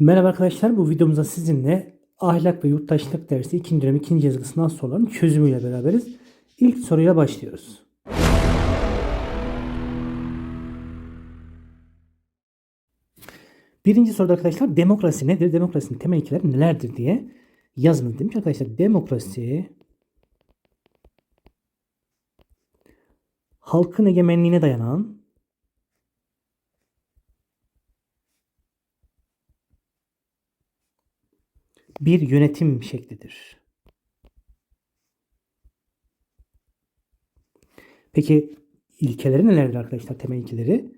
Merhaba arkadaşlar, bu videomuzda sizinle ahlak ve yurttaşlık dersi 2. dönem 2. yazılı sınav çözümüyle beraberiz. İlk soruyla başlıyoruz. Birinci soruda arkadaşlar demokrasi nedir? Demokrasinin temel ilkeleri nelerdir diye yazınız demiş arkadaşlar. Demokrasi halkın egemenliğine dayanan bir yönetim şeklidir. Peki ilkeleri nelerdir arkadaşlar? Temel ilkeleri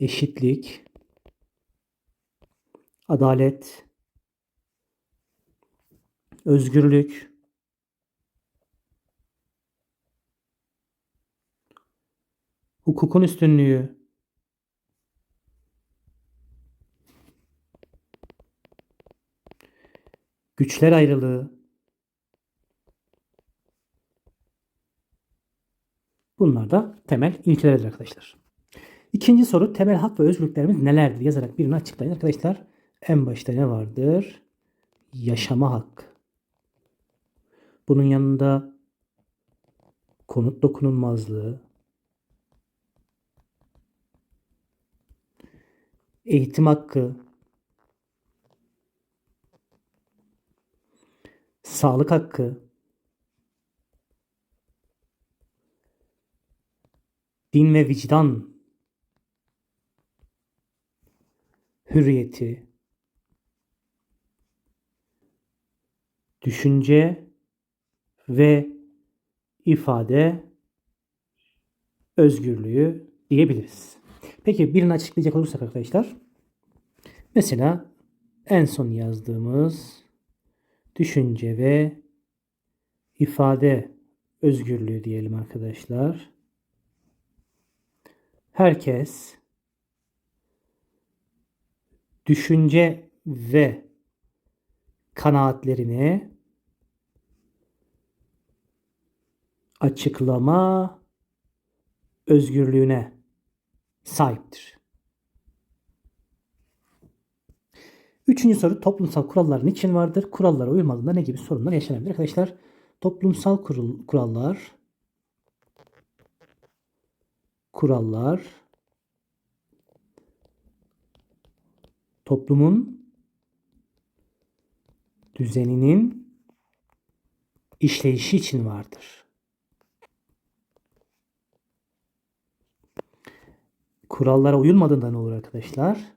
eşitlik, adalet, özgürlük, hukukun üstünlüğü, güçler ayrılığı, bunlar da temel ilkelerdir arkadaşlar. İkinci soru temel hak ve özgürlüklerimiz nelerdir yazarak birini açıklayın arkadaşlar. En başta ne vardır? Yaşama hakkı. Bunun yanında konut dokunulmazlığı, eğitim hakkı, sağlık hakkı, din ve vicdan hürriyeti, düşünce ve ifade özgürlüğü diyebiliriz. Peki birini açıklayacak olursak arkadaşlar. Mesela en son yazdığımız düşünce ve ifade özgürlüğü diyelim arkadaşlar. Herkes düşünce ve kanaatlerini açıklama özgürlüğüne sahiptir. Üçüncü soru toplumsal kurallar niçin vardır? Kurallara uymadığında ne gibi sorunlar yaşanabilir? Arkadaşlar toplumsal kurul, kurallar kurallar toplumun düzeninin işleyişi için vardır. Kurallara uyulmadığında ne olur arkadaşlar?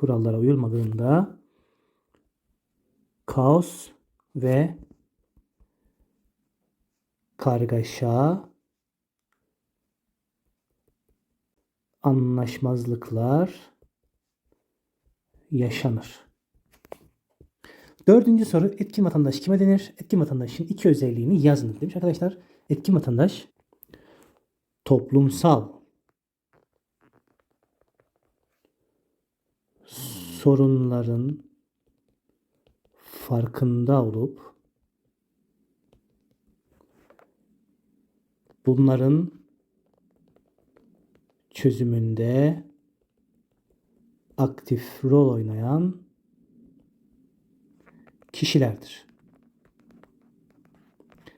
Kurallara uyulmadığında kaos ve kargaşa, anlaşmazlıklar yaşanır. Dördüncü soru etkin vatandaş kime denir? Etkin vatandaşın iki özelliğini yazınız demiş arkadaşlar. Etkin vatandaş toplumsal sorunların farkında olup bunların çözümünde aktif rol oynayan kişilerdir.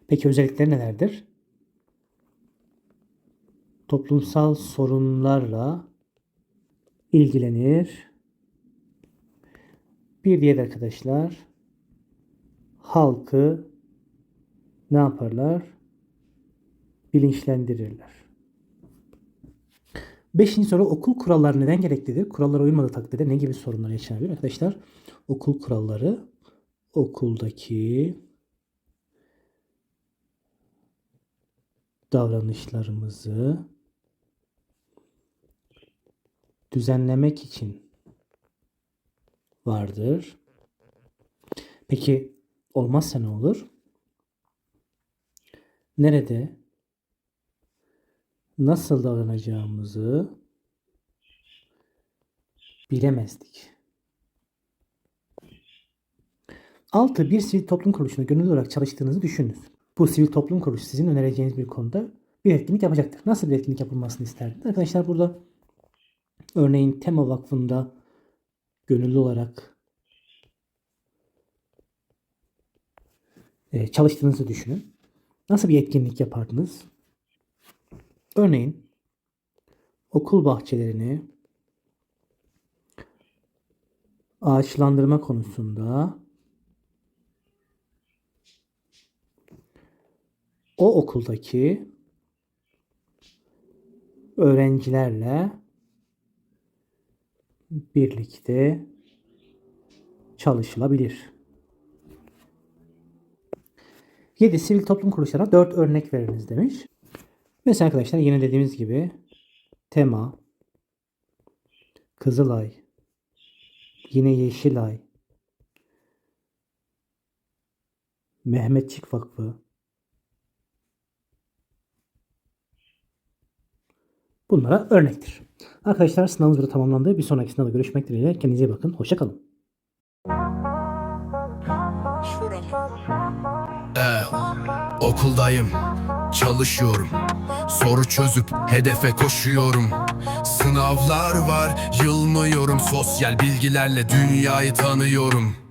Peki özellikleri nelerdir? Toplumsal sorunlarla ilgilenir. Bir diğer arkadaşlar halkı ne yaparlar? Bilinçlendirirler. Beşinci soru okul kuralları neden gereklidir? Kurallara uymadığı takdirde ne gibi sorunlar yaşanabilir? Arkadaşlar okul kuralları okuldaki davranışlarımızı düzenlemek için vardır. Peki olmazsa ne olur? Nerede nasıl davranacağımızı bilemezdik. 6. Bir sivil toplum kuruluşunda gönüllü olarak çalıştığınızı düşününüz. Bu sivil toplum kuruluşu sizin önereceğiniz bir konuda bir etkinlik yapacaktır. Nasıl bir etkinlik yapılmasını isterdiniz? Arkadaşlar burada örneğin Tema Vakfı'nda gönüllü olarak e, çalıştığınızı düşünün. Nasıl bir etkinlik yapardınız? Örneğin okul bahçelerini ağaçlandırma konusunda o okuldaki öğrencilerle birlikte çalışılabilir. 7. Sivil toplum kuruluşlarına 4 örnek veriniz demiş. Mesela arkadaşlar yine dediğimiz gibi Tema, Kızılay, yine Yeşilay, Mehmetçik Vakfı, Bunlara örnektir. Arkadaşlar sınavımız burada tamamlandı. Bir sonraki sınavda görüşmek dileğiyle. Kendinize iyi bakın. Hoşçakalın. Ee, okuldayım, çalışıyorum. Soru çözüp hedefe koşuyorum. Sınavlar var, yılmıyorum. Sosyal bilgilerle dünyayı tanıyorum.